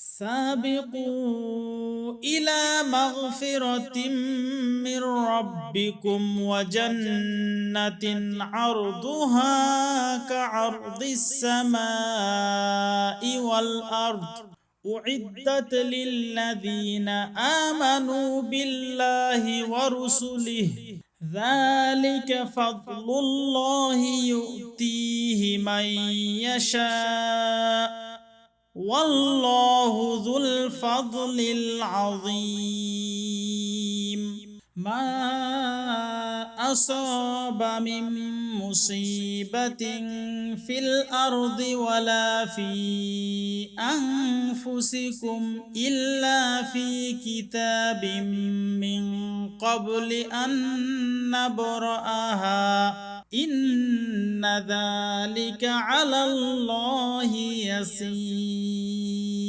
سابقوا إلى مغفرة من ربكم وجنة عرضها كعرض السماء والأرض. أعدت للذين آمنوا بالله ورسله ذلك فضل الله يؤتيه من يشاء. والله الفضل العظيم. ما أصاب من مصيبة في الأرض ولا في أنفسكم إلا في كتاب من قبل أن نبرأها. إن ذلك على الله يسير.